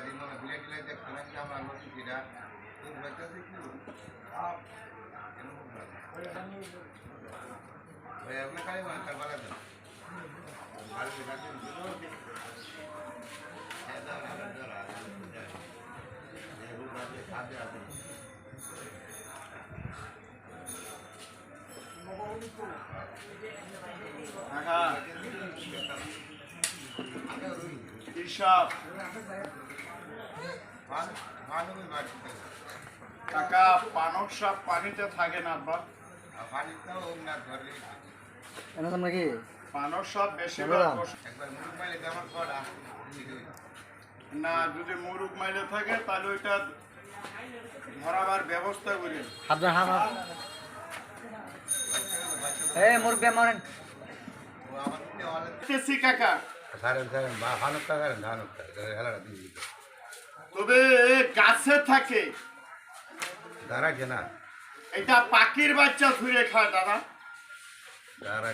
ದಿನವನ್ನು ಬಿಲೆಟ್ಲೆ ಕಣಕ್ಕೆ ಆಲೋಚಿಸಿರಾ ಇದು ಬಚ್ಚದಿಕ್ಕು ಆ ಎಲ್ಲ ಕಾಯಿ ಮಾಡ್ತಾರೆ ಬರೋದು ಅಲ್ಲಿ ಗಂಟೆ ಬಿಡೋದು ಎಲ್ಲ ಸಾಧ್ಯ ಆಗುತ್ತೆ Bishop. কাকা পানক সাপ পানিতে থাকে না আব্বা। তোমরা কি পানক সাপ বেশিরভাগ না যদি মুরুখ মাইলে থাকে তাহলে ওইটা ধরাবার ব্যবস্থা করি। হাত হাত ধান মুরুখ বেমারেন কাকা? কাকা তবে গাছে থাকে। দাঁড়া কেনা। এটা পাখির বাচ্চা ধুয়ে খায় দাদা। দাঁড়া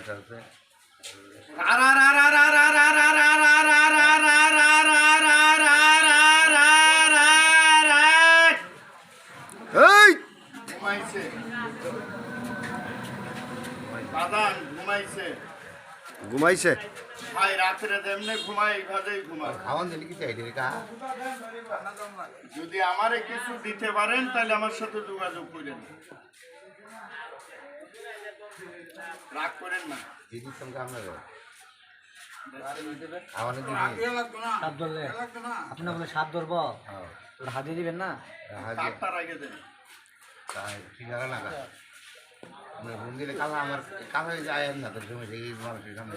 এই! ঘুমাইছে। দাদা ঘুমাইছে। ভাই রাত্রে যেমনি ঘুমাই এইভাবেই ঘুমাই খাওয়ান দিলে চাই যদি আমারে কিছু দিতে পারেন তাহলে আমার সাথে যোগাযোগ করেন। রাগ করেন না। দিদির সঙ্গে আপনার আপনি ধরবো? হ্যাঁ। তোর দিবেন না? আমার কাল যায় না তো জমি মানুষের সামনে।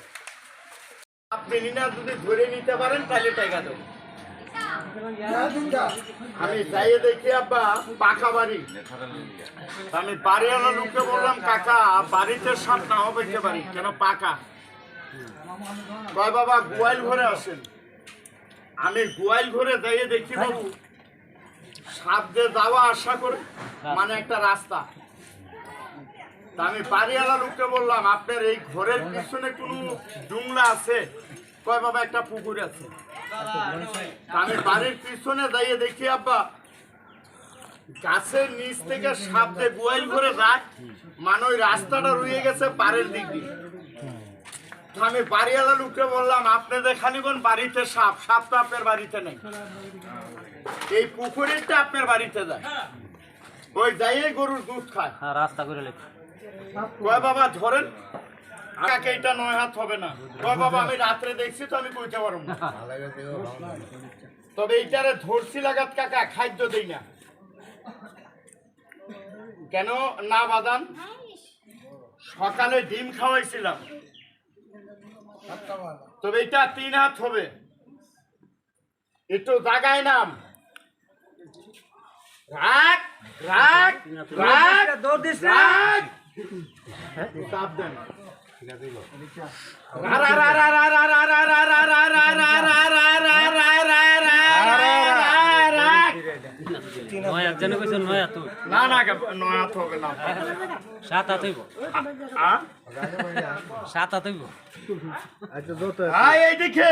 আপনি না যদি ধরে নিতে পারেন, তাহলে টাকা দেবো। আমি যাইয়ে দেখি, আব্বা, পাকা বাড়ি। আমি বাড়িওয়ালা লোককে বললাম, কাকা, বাড়িতে সাপ না হবে কে বাড়ি কেন পাকা? কয়, বাবা, গোয়াল ঘরে আসেন। আমি গোয়াল ঘরে যাইয়ে দেখি, বাবু, সাপ দিয়ে যাওয়া আশা করে মানে একটা রাস্তা। তা আমি বাড়িওয়ালা লোককে বললাম, আপনার এই ঘরের পিছনে কোনো জুংলা আছে? কয়, বাবা, একটা পুকুর আছে। আমি বাড়ির পিছনে দাঁড়িয়ে দেখি, আব্বা, গাছের নিচ থেকে সাপ গোয়াল ঘরে যায় মানে ওই রাস্তাটা রয়ে গেছে পাড়ের দিক দিয়ে। আমি বাড়িওয়ালা লোককে বললাম, আপনাদের খানিগণ বাড়িতে সাপ সাপ তো আপনার বাড়িতে নেই। এই পুকুরেরটা আপনার বাড়িতে যায়। ওই যাইয়ে গরুর দুধ খায়। হ্যাঁ রাস্তা করে লেখ। কয় বাবা ধরেন কাকে এটা নয় হাত হবে না। কয় বাবা আমি রাত্রে দেখছি তো আমি কইতে পারব না। তবে এইটারে ধরছি লাগাত কাকা খাদ্য দেই না। কেন? না বাদান সকালে ডিম খাওয়াইছিলাম। তবে এটা তিন হাত হবে। একটু জাগায় নাম। রাগ রাগ রাগ দৌড় দিস রাগ। সাত হাত হইব সাত হাত হইব আচ্ছা দেখে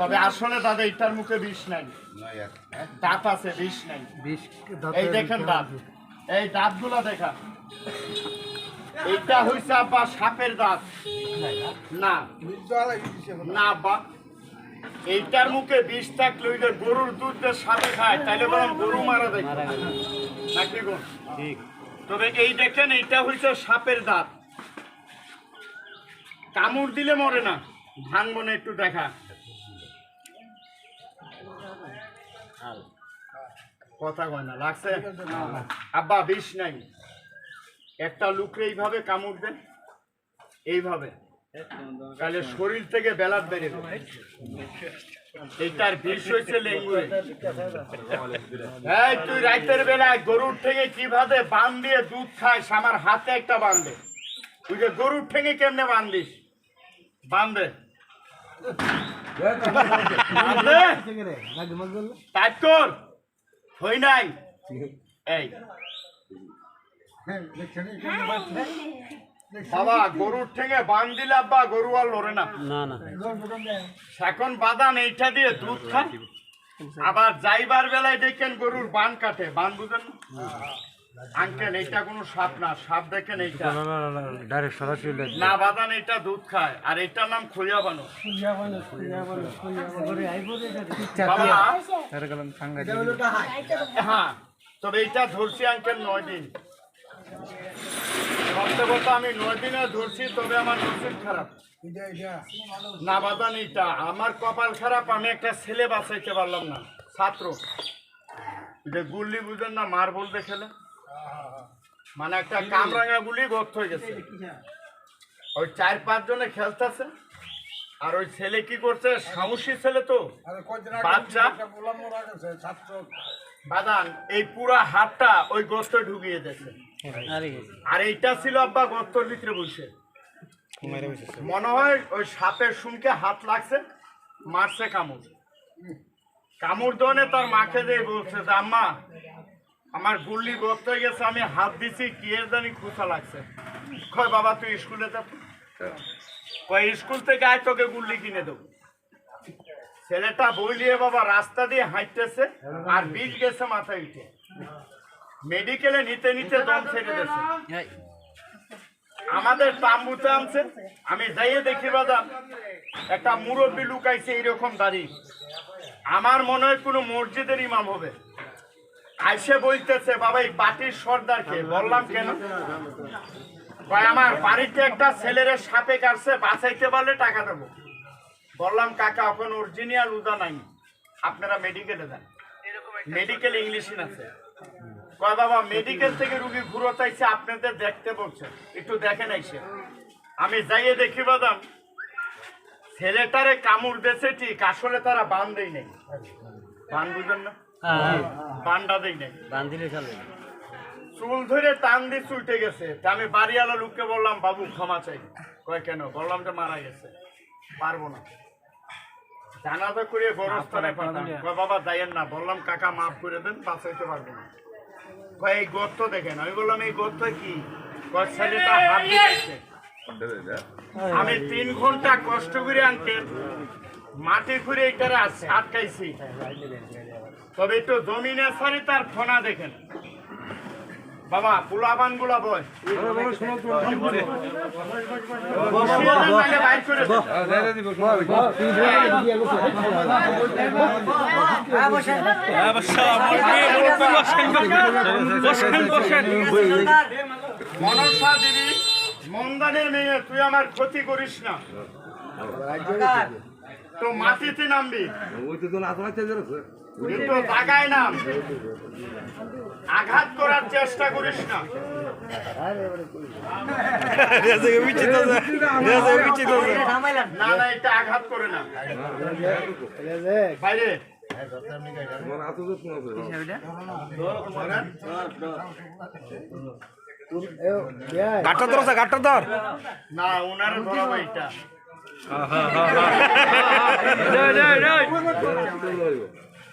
তবে আসলে তাদের ইটার মুখে বিষ নাই। দাঁত আছে বিষ নাই। বিশ এই দেখেন দাঁত। এই দাঁতগুলো দেখা এইটা হইছে আব্বা সাপের দাঁত। না। না আব্বা। এইটার মুখে বিষ থাকলে ওই যে গরুর দুধ যে সাথে খায় তাহলে বরং গরু মারা যায়। নাকি গো? ঠিক। তবে এই দেখেন এইটা হইছে সাপের দাঁত। কামড় দিলে মরে না। ভাঙবো না একটু দেখা। কথা কয় না লাগছে? আব্বা বিষ নাই। একটা লুকরে এইভাবে কামড় দেন এইভাবে। তাহলে শরীর থেকে বেলার বেরিয়ে এইটার বিষ হয়েছে লেঙ্গুয়ে। এই তুই রাতের বেলায় গরুর ঠেঙে কীভাবে বান দিয়ে দুধ খাইস আমার হাতে একটা বান্ধে তুই যে গরুর ঠেঙে কেমনে বানলিস বান্ধে বান্ধে কর হই নাই। এই। বাবা গরুর ঠেঙে বান দিলে আব্বা গরু আর লড়ে না। এখন বাদান এইটা দিয়ে দুধ আবার যাইবার বেলায় দেখেন গরুর বান কাটে। বান বুঝেন না? আঙ্কেল এইটা কোনো সাপ না সাপ দেখেন এইটা। ডাইরেক্ট সরাসরি না বাদান এইটা দুধ খায় আর এইটার নাম বানো হ্যাঁ তবে এইটা ধরছি আঙ্কেল নয় দিন। আমি নয় দিনে ধরছি তবে আমার নসিব খারাপ। না বাদান এইটা আমার কপাল খারাপ আমি একটা ছেলে বাঁচাইতে পারলাম না ছাত্র। যে গুল্লি বুঝেন না মার বলতে খেলে। মানে একটা কামরাঙা গুলি গর্ত হয়ে গেছে। ওই চার পাঁচ জনে খেলতেছে আর ওই ছেলে কি করছে সাহসী ছেলে তো। বাচ্চা। বাদান এই পুরা হাতটা ওই গর্তে ঢুকিয়ে দিয়েছে। আর। এইটা ছিল আব্বা গর্তর ভিতরে বসে। মনে হয় ওই সাপের শুনকে হাত লাগছে মারছে কামড়। কামড় দনে তার মাকে দিয়ে বলছে যে আম্মা আমার গুল্লি গর্ত হয়ে গেছে আমি হাত দিছি কি এর জানি খুঁচা লাগছে। কয় বাবা তুই স্কুলে যা। কয় স্কুল থেকে আয় তোকে গুল্লি কিনে দেবো। ছেলেটা বইলিয়ে বাবা রাস্তা দিয়ে হাঁটতেছে আর বীজ গেছে মাথায় উঠে। মেডিকেলে নিতে নিতে দম ছেড়ে দিয়েছে। আমাদের তাম্বুতে আনছে। আমি যাইয়ে দেখি বাদাম একটা মুরব্বী লুকাইছে এইরকম দাড়ি। আমার মনে হয় কোনো মসজিদের ইমাম হবে। আইসে বলতেছে বাবা এই পার্টির সর্দারকে বললাম কেন? কয় আমার বাড়িতে একটা ছেলের সাপে কাটছে বাঁচাইতে পারলে টাকা দেবো। বললাম কাকা এখন অরিজিনাল উদা নাই। আপনারা মেডিকেলে যান। মেডিকেল ইংলিশই আছে। কয় বাবা মেডিকেল থেকে রুগী ঘুরো চাইছে আপনাদের দেখতে বলছে। একটু দেখেন আইসে। আমি যাইয়ে দেখি বাদাম। ছেলেটারে কামড় দেছে ঠিক আসলে তারা বান নেই নাই। বান বুঝেন না? বানটা দেই নাই। বান্ধিলে চলে। চুল ধরে টান দিয়ে চুলটে গেছে। তা আমি বাড়িওয়ালা লোককে বললাম বাবু ক্ষমা চাই। কয় কেন? বললাম যে মারা গেছে। পারব না। জানাজা করে গরস্থানে পাঠান কয় বাবা যাইয়েন না। বললাম কাকা মাফ করে দেন বাঁচাইতে পারব না। কয় এই গর্ত দেখেন। আমি বললাম এই গর্ত কি? কয় ছেলেটা হাত দিয়েছে আমি তিন ঘণ্টা কষ্ট করে আনতে মাটি ঘুরে এইটারে আস- আটকাইছি। তবে একটু জমিনে সরি তার ফোনা দেখেন। বাবা পোলাবানগুলা বয়। মনসা দেবী মন্দানের মেয়ে তুই আমার ক্ষতি করিস না। তো মাটিতে নামবি। কিন্তু জাগায় নাম আঘাত করার চেষ্টা করিস না। না না এটা আঘাত করে না। বাইরে। গাটটা ধর গাটটা ধর। না ওনারে ধরাবো এটা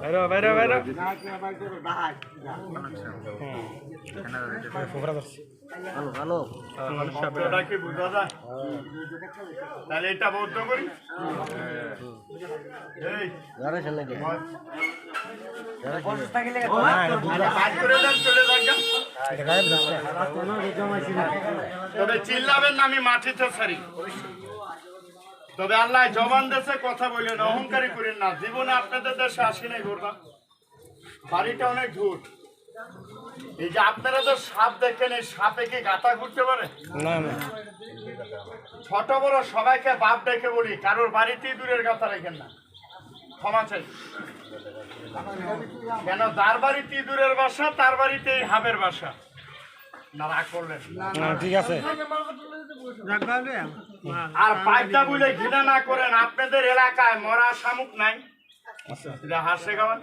বাইরে বাইরে বাইরে বাইরে ভালো ভালো না আমি মাটিতে সারি তবে আল্লাহ জবান দেশে কথা বললেন অহংকারী করেন না। জীবনে আপনাদের দেশে আসি নাই করবা বাড়িটা অনেক দূর। এই যে আপনারা তো সাপ দেখেন এই সাপে কি গাতা ঘুরতে পারে? না না। ছোট বড় সবাইকে বাপ ডেকে বলি কারোর বাড়িতেই দূরের কথা রেখেন না। ক্ষমা চাই। কেন তার বাড়িতে দূরের বাসা তার বাড়িতে হাবের বাসা। ঠিক আছে। আর পাইটা বলে ঘৃণা না করেন আপনাদের এলাকায় মরা শামুক নাই। হাসে গাওয়ান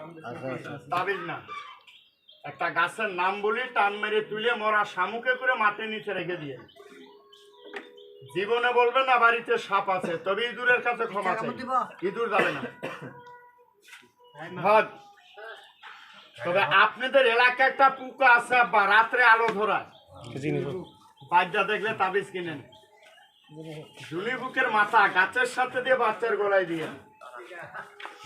তাবিজ না। একটা গাছের নাম বলি টান মেরে তুলে মরা শামুকে করে মাটির নিচে রেখে দিয়ে। জীবনে বলবে না বাড়িতে সাপ আছে তবে ইঁদুরের কাছে ক্ষমা চাই। ইঁদুর যাবে না। তবে আপনাদের এলাকায় একটা পুকা আছে বা রাত্রে আলো ধরায়। বাচ্চা দেখলে তাবিজ কিনেন জুলি বুকের মাথা গাছের সাথে দিয়ে বাচ্চার গলায় দিয়ে।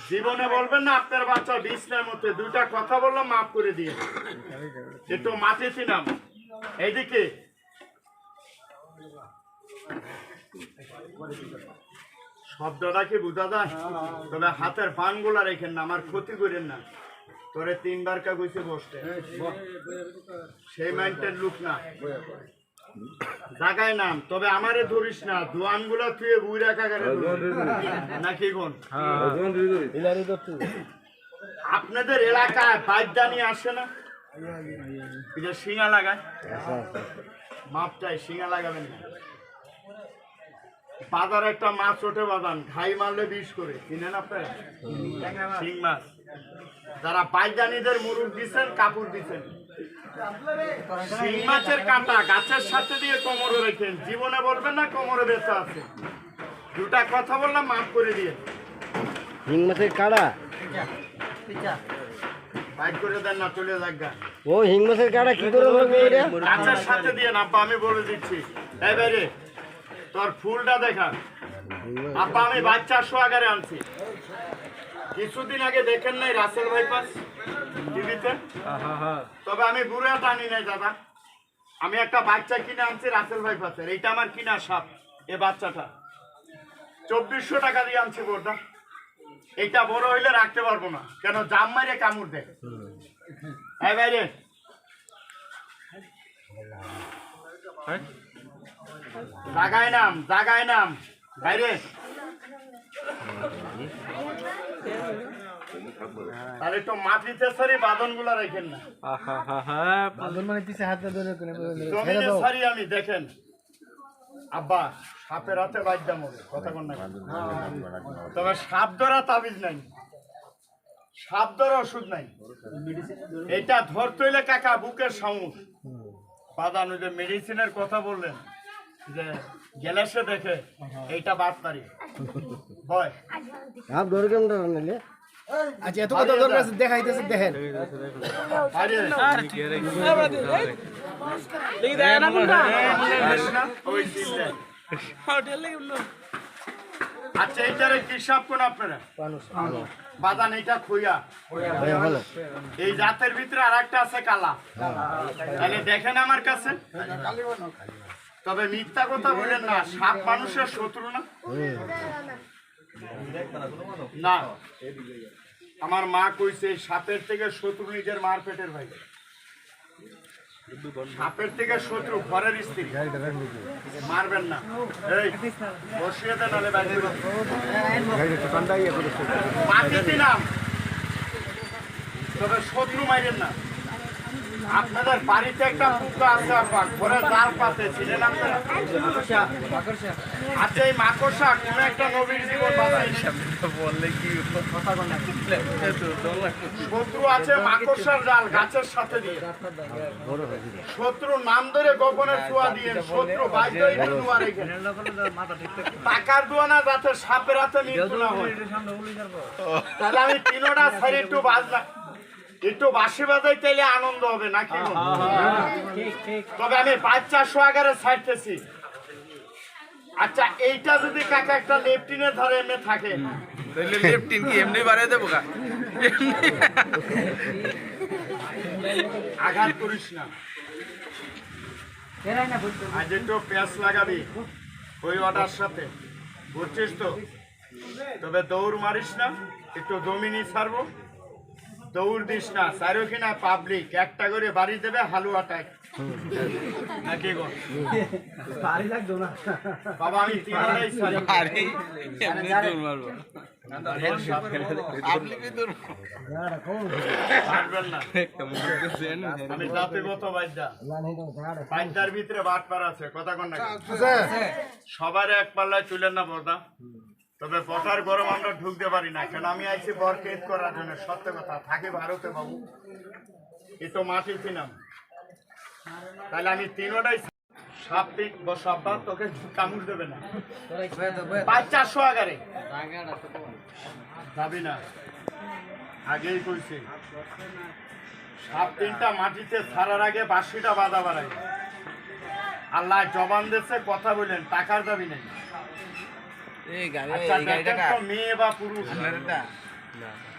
জীবনে বলবেন না, আপনার বাচ্চা বিছনার মধ্যে দুইটা কথা বললাম মাফ করে দিয়ে। একটু মাটি ছিলাম। এইদিকে। শব্দটা কি বোঝা যায়? তবে হাতের পানগুলা রেখেন না, আমার ক্ষতি করেন না। তোরে তিনবার কা গইছে বসতে। সেই মাইন্ডের লুক না। জাগায় নাম তবে আমারে ধরিস না দোয়ানগুলা তুই বুই রাখা গেলে নাকি কোন আপনাদের এলাকায় বাদ্যানি আসে না? এটা শিঙা লাগায়। মাপটাই শিঙা লাগাবেন না। বাজার একটা মাছ ওঠে বাদান ঘাই মারলে বিষ করে। কিনেন আপনারা? শিং মাছ। যারা পাইজানিদের মুরুখ দিচ্ছেন কাপড় দিচ্ছেন শিং মাছের কাঁটা গাছের সাথে দিয়ে কোমরে রেখেন। জীবনে বলবেন না কোমরে ব্যথা আছে। দুটা কথা বললাম মাফ করে দিয়ে। হিং মাছের বাইক করে দেন না চলে। ও হিং মাছের কাড়া কি করে লাগবে এটা গাছের সাথে দিয়ে না আমি বলে দিচ্ছি। তোর ফুলটা দেখা আব্বা আমি বাচ্চা সোয়াগারে আনছি। কিছুদিন আগে দেখেন নাই রাসেল ভাই পাস টিভিতে তবে আমি বুড়া টানি নাই দাদা। আমি একটা বাচ্চা কিনে আনছি রাসেল ভাই পাসের এইটা আমার কিনা সাপ এ বাচ্চাটা। চব্বিশশো টাকা দিয়ে আনছি বোরটা এইটা বড় হইলে রাখতে পারব না। কেন জাম মারে কামড় দেয়। হ্যাঁ বাইরে। জাগায় নাম জাগায় নাম। বাইরে। তাহলে একটু মাটিতে সরি বাদনগুলা রেখেন না জমিনে সারি আমি দেখেন। আব্বা সাপের হাতে মরে কথা কন না তবে সাপ ধরা তাবিজ নাই। সাপ ধরা ওষুধ নাই। এটা ধরতে হইলে কাকা বুকের সামুস বাদান ওই যে মেডিসিনের কথা বললেন যে গ্যালাসে দেখে এইটা বাদ পারি হয় আপ ধরে কেমন নিলে? আচ্ছা এত কথা দরকার আছে দেখাইতেছে দেখেন। আচ্ছা এইটারে কি সাপ কোন আপনারা? বাদান খুইয়া। এই জাতের ভিতরে আর একটা আছে কালা। তাহলে দেখেন আমার কাছে। তবে মিথ্যা কথা বলেন না, সাপ মানুষের শত্রু না। না, আমার মা কইছে, সাপের থেকে শত্রু নিজের মার পেটের ভাই। সাপের থেকে শত্রু ঘরের স্ত্রী। মারবেন না। এই, বসিয়ে দেন তবে শত্রু মাইরেন না। আপনাদের বাড়িতে একটা পুকুর আছে পাতে ছিলেন আচ্ছা এই মাকড়সা, কোন একটা নবীর জীবন বাঁচাই শত্রু আছে মাকড়সার জাল গাছের সাথে দিয়ে। শত্রু নাম ধরে গোপনের ছোঁয়া দিয়ে, শত্রু টাকার দোয়া না, যাতে সাপের হাতে মৃত্যু না হয়। তাহলে আমি তিনোটা সাইড একটু বাজনা একটু বাসি বাজাই তাইলে আনন্দ হবে নাকি তবে আমি বাচ্চাশো আগারে ছাড়তেছি। আচ্ছা এইটা যদি কাকা একটা লেফটিনের ধরে এমনি থাকে। তাহলে লেফটিন কি এমনি বাড়াই দেবো গা? আঘাত করিস না। আজ একটু পেঁয়াজ লাগাবি ওই সাথে। বুঝছিস তো? তবে দৌড় মারিস না একটু জমিনি ছাড়বো। দৌড় দিস না সারো কিনা পাবলিক একটা করে বাড়ি দেবে হালুয়াটায়। নাকি গো? বাবা আমি তিনটাই ছাড়ি। আরে এমনি দৌড় মারবো। আপনি কি দৌড় ছাড়বেন না। আমি জাতিগত বাদ্যা বাদ্যার ভিতরে বাট পার আছে কথা কন না সবার এক পাল্লায় তুলেন না বর্দা তবে বটার গরম আমরা ঢুকতে পারি না, কেন আমি আইছি বর কেদ করার জন্য, সত্য কথা, থাকে ভারতে বাবু। এ তো মাটি কিনাম তাহলে আমি তিনোটাই তোকে দেবে না। পাঁচ চারশো যাবি না। আগেই সাপ মাটিতে ছাড়ার আগে আল্লাহ জবান দেশে কথা বললেন টাকার দাবি নেই এই গাড়ি আচ্ছা এই গাড়িটা দেখেন তো মেয়ে বা পুরুষ?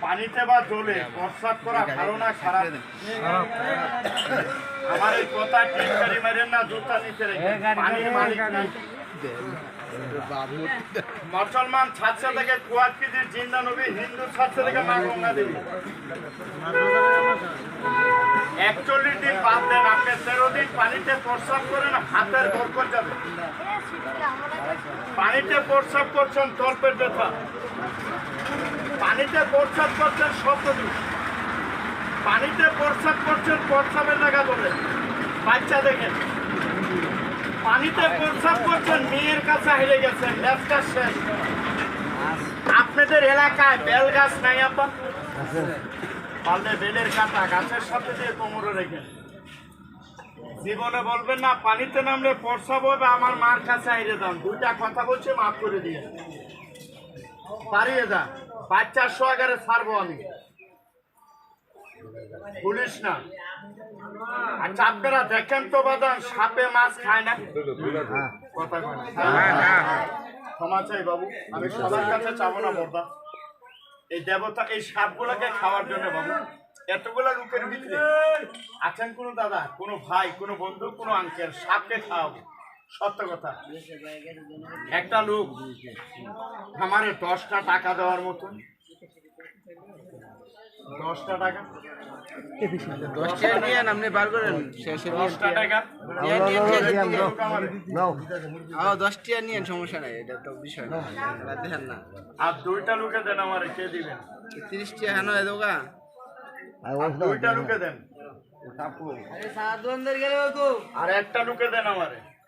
পানিতে বা জলে প্রস্রাব করা ভালো না খারাপ। আমার এই কথা মারেন না জুতা নিচে পানির মালিক মুসলমান ছাত্র থেকে কুয়াত কেজির জিন্দা নবী হিন্দু ছাত্র থেকে মা গঙ্গা দেবী একচল্লিশ দিন বাদ দেন, আপনি তেরো দিন পানিতে প্রস্রাব করেন, হাতের বরকত যাবে। পানিতে প্রস্রাব করছেন ব্যথা। পানিতে প্রস্রাব করছেন শব্দদূষ পানিতে প্রস্রাব করছেন প্রস্রাবের জায়গা বলে। বাচ্চা দেখেন। পানিতে প্রস্রাব করছেন, মেয়ের কাছে হেরে গেছেন শেষ। আপনাদের এলাকায় বেল গাছ নাই, আপা? পারলে বেলের কাটা গাছের সাথে দিয়ে কোমরে রেখেন জীবনে বলবেন না পানিতে নামলে প্রস্রাব হবে আমার মার কাছে আইরে যান। দুইটা কথা বলছে মাফ করে দিয়ে। পারিয়ে যা। বাচ্চার সোয়াগারে ছাড়বো আমি। পুলিশ না। আচ্ছা আপনারা দেখেন তো বাদান সাপে মাছ খায় না। কথা কয় না। ক্ষমা চাই বাবু আমি সবার কাছে চাবো না বর্দা। এই দেবতা, এই সাপগুলোকে খাওয়ার জন্য বাবু। এতগুলা লোকের ভিতরে। আছেন কোনো দাদা? কোনো ভাই, কোনো বন্ধু, কোনো আঙ্কেল? সাপকে খাওয়াবো। সত্য কথা। একটা লোক আমার দশটা টাকা দেওয়ার মতন। দশটা টাকা। দশটা নিয়ে আপনি বার করেন শেষে দশটা টাকা। দশটা নিয়ে সমস্যা নাই এটা তো বিষয় না। দেখেন না। আর দুইটা লোকে দেন আমারে কে দিবেন? তিরিশটা হেন হয়ে দুইটা লোকে দেন। আর একটা লুকে দেন আমারে।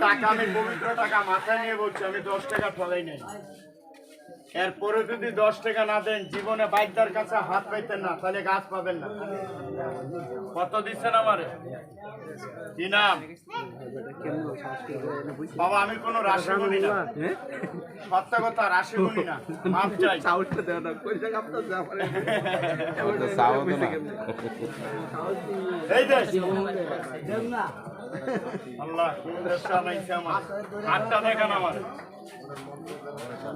টাকা আমি টাকা মাথায় নিয়ে বলছি আমি দশ টাকা ফলাই নেই। এরপরে যদি দশ টাকা না দেন জীবনে বাইকদার কাছে হাত পাইতেন না তাহলে গাছ পাবেন না। কত দিচ্ছেন আমারে? কি নাম? বাবা আমি কোনো রাশি গুনি না। সত্য কথা রাশি গুনি না। মাপ চাই। চাউলটা দেও না। পয়সা কাপটা যা পারে এই দেশ আল্লাহ দেশটা আমার। হাতটা দেখান আমার।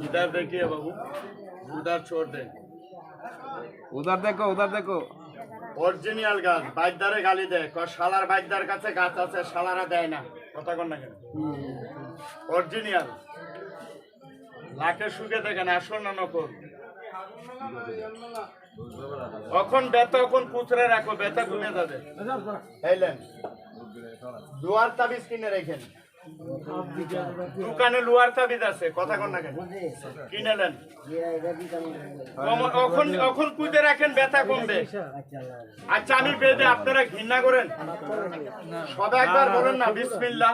ইধার দেখিয়ে বাবু। ছোড় উধার দেখো। উদার দেখো অরিজিনাল গাছ বাইকদারে গালি দেয়। শালার বাইকদার কাছে গাছ আছে শালারা দেয় না। কথা কন না কেন? অরিজিনাল। লাখে সুখে দেখেন আসল না নকল? কখন বেতা কখন পুচরে রাখো বেতা কমে যাবে। লোয়ার তাবিজ কিনে রেখেন। দোকানে লোয়ার তাবিজ আছে, কথা কন না কেন? কিনেলেন কম- এখন এখন কুইতে রাখেন বেতা কমবে। আচ্ছা আমি বেদে আপনারা ঘৃণা করেন। সবাই একবার বলেন না, বিসমিল্লাহ।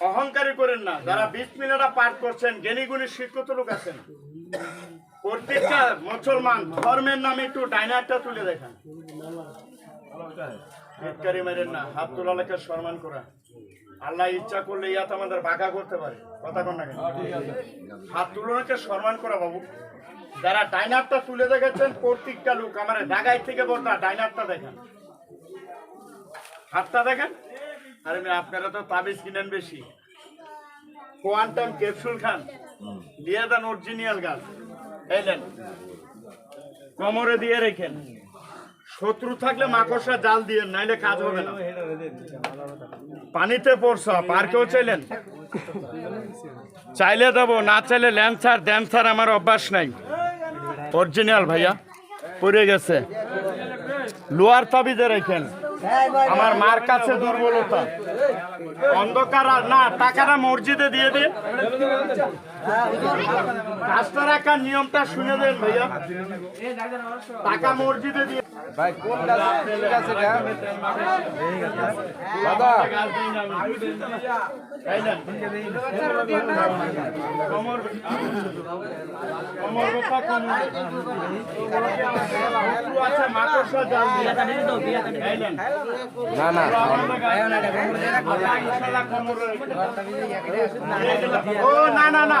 অহংকারী করেন না। যারা বিসমিল্লাটা পাঠ করছেন জ্ঞানী গুণী শিক্ষিত লোক আছেন। প্রত্যেকটা মুসলমান ধর্মের নামে একটু ডাইনারটা তুলে দেখান। ভিক্ষারি মেরেন না হাত তোলালেকে সম্মান করা। আল্লাহ ইচ্ছা করলে ইয়াত আমাদের বাঁকা করতে পারে। কথা কন না কেন? হাত তুলনাকে সম্মান করা বাবু। যারা ডাইনারটা তুলে দেখেছেন প্রত্যেকটা লোক আমার ঢাকায় থেকে বলতা ডাইনারটা দেখেন। হাতটা দেখেন? আরে আপনারা তো তাবিজ কিনেন বেশি। কোয়ান্টাম ক্যাপসুল খান। দিয়ে দেন অরিজিনাল গাছ। এলেন কোমরে দিয়ে রেখেন। শত্রু থাকলে মাকড়সা জাল দিয়ে নাইলে কাজ হবে না। পানিতে পড়ছ, পার্কেও চাইলেন। চাইলে দেবো, না চাইলে ল্যান্সার ড্যান্সার আমার অভ্যাস নাই। অরিজিনাল ভাইয়া, পড়ে গেছে। লোয়ার তাবিজে রেখেন। আমার মার কাছে দুর্বলতা। অন্ধকার আর না, টাকাটা মসজিদে দিয়ে দিন রাস্তা রাখার নিয়মটা শুনে দেন ভাইয়া। টাকা মসজিদে দিয়ে দাদা। কমর কমর কমর। জাল দিয়ে খাইলেন না। না ও না না না।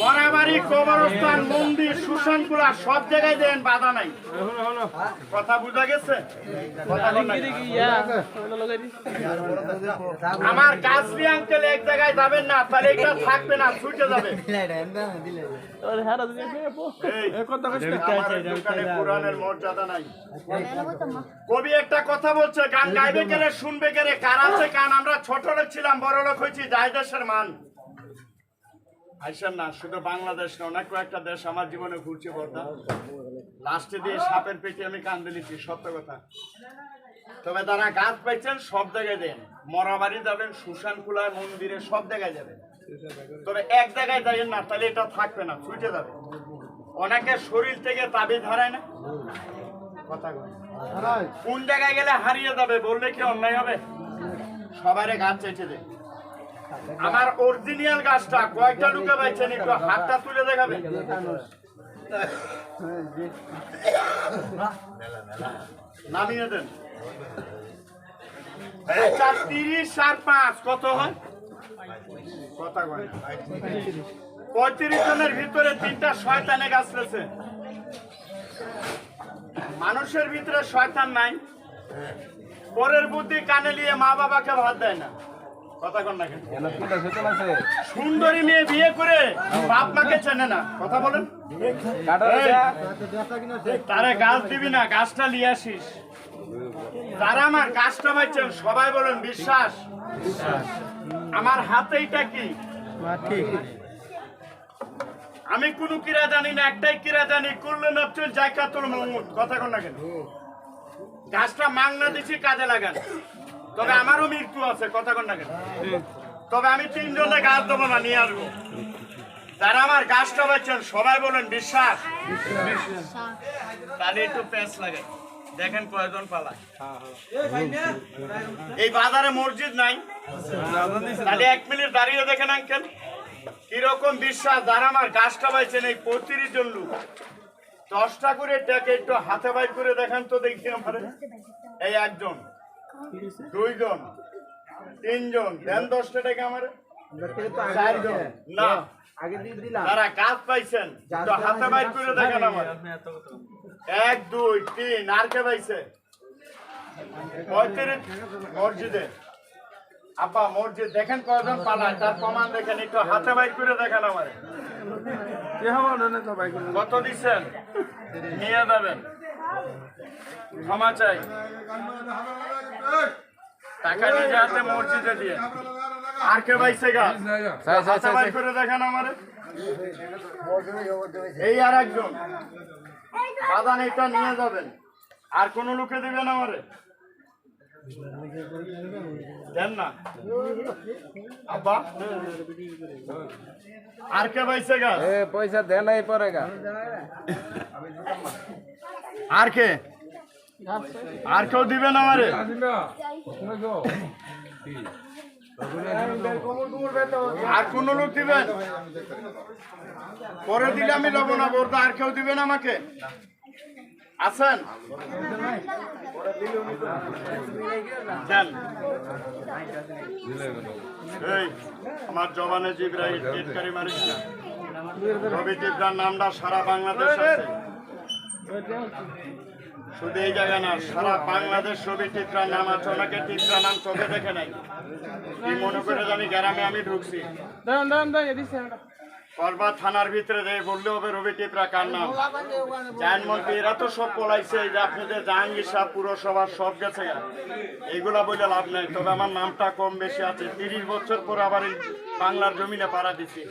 মরাবাড়ি কবরস্থান, মন্দির সুশানকুলা সব জায়গায় দেন, বাধা নাই। কথা বুঝা গেছে। আমার গাছরি আঙ্কেল এক জায়গায় যাবেন না, তাহলে এটা থাকবে না, ছুটে যাবে। কবি একটা কথা বলছে, গান গাইবে গেলে শুনবে গেলে কার আছে গান আমরা ছোট লোক ছিলাম, বড় লোক হয়েছি যাই মান। আইসেন না শুধু বাংলাদেশ না, অনেক কয়েকটা দেশ আমার জীবনে ঘুরছে বর্দা লাস্টে দিয়ে সাপের পেটে আমি কান্দে নিচ্ছি সত্য কথা। তবে তারা গাছ পাইছেন, সব জায়গায় দেন। মরাবাড়ি যাবেন, সুশান কুলায় মন্দিরে সব জায়গায় যাবেন। তবে এক জায়গায় যাবেন না, তাহলে এটা থাকবে না, ছুটে যাবে। অনেকের শরীর থেকে তাবিজ হারায় না? কথা কোন জায়গায় গেলে হারিয়ে যাবে, বললে কি অন্যায় হবে? সবারে গাছ চেটে দেয়। আমার অরিজিনাল গাছটা কয়েকটা লুকে পাইছেন একটু হাতটা তুলে দেখাবে নামিয়ে দেন। আচ্ছা তিরিশ আর পাঁচ, কত হয়? পঁয়ত্রিশ জনের ভিতরে তিনটা শয়তানে গাছ রয়েছে। মানুষের ভিতরে শয়তান নাই। পরের বুদ্ধি কানে নিয়ে মা বাবাকে ভাত দেয় না? সুন্দরী মেয়ে বিয়ে করে বাপ মাকে চেনে না। কথা বলেন। তারে গাছ দিবি না গাছটা নিয়ে আসিস। তারা আমার গাছটা পাইছেন সবাই বলেন বিশ্বাস। আমার হাতে এটা কি? আমি কোনো কিরা জানি না একটাই কিরা জানি করলে নচ্চল জায়কাতুল মহমুদ কথা কন না কেন? গাছটা মাংনা দিছি কাজে লাগান। তবে আমারও মৃত্যু আছে, কথা কন না তবে আমি তিনজনে গাছ দেবো না, নিয়ে আসব। যারা আমার গাছটা পাচ্ছেন সবাই বলেন বিশ্বাস। তাহলে একটু প্যাঁচ লাগে। দেখেন কয়জন পালা এই বাজারে মসজিদ নাই। তাহলে এক মিনিট দাঁড়িয়ে দেখেন, আঙ্কেল। কীরকম বিশ্বাস, যারা আমার গাছটা পাইছেন এই পঁয়ত্রিশ জন লোক। দশটা করে ডেকে একটু হাতে বাইর করে দেখান তো দেখি আমার। এই একজন। দুইজন তিনজন। দেন দশটা টাকা আমার। চারজন। না। আগে দিয়ে দিলাম যারা কাজ পাইছেন। তো হাতে বাইর করে দেখেন আমার। এক দুই তিন। আর কে পাইছে? পঁয়ত্রিশ মসজিদে। আপা মসজিদ দেখেন কয়জন পালায় তার প্রমাণ দেখেন একটু হাতে বাইর করে দেখেন আমার। কত দিচ্ছেন? নিয়ে যাবেন। ক্ষমা চাই। টাকা নিয়ে যাতে মসজিদে দিয়ে। আর কে ভাই সেগা করে দেখেন আমারে। এই আর একজন। বাদান এটা নিয়ে যাবেন। আর কোন লোকে দেবেন আমারে। দেন না। আব্বা। আর কে পাইছে গাছ পয়সা দেন নাই পরে গা। আর কে? আর কেউ দিবেন আমারে? আর কোন লোক দিবেন পরে দিলে আমি লব না বলতো আর কেউ দিবেন আমাকে? আছেন আমার জবানে জিব্রাহিম টিটকারি মারিস না। রবি টিপরার নামটা সারা বাংলাদেশ শুধু এই জায়গা না, সারা বাংলাদেশ ছবি টিপরার নাম আছে। ওনাকে টিপরা নাম চোখে দেখে নাই। মনে করে আমি গ্রামে আমি ঢুকছি। করবা থানার ভিতরে যে বললে হবে, রবি টিপরা কার নাম? জায়ন মন্ত্রী, এরা তো সব পলাইছে, এই যে জাহাঙ্গীর সাহ পুরসভা সব গেছে। এইগুলা বলে লাভ নাই, তবে আমার নামটা কম বেশি আছে। তিরিশ বছর পর আবার এই বাংলার জমিনে পাড়া দিছি।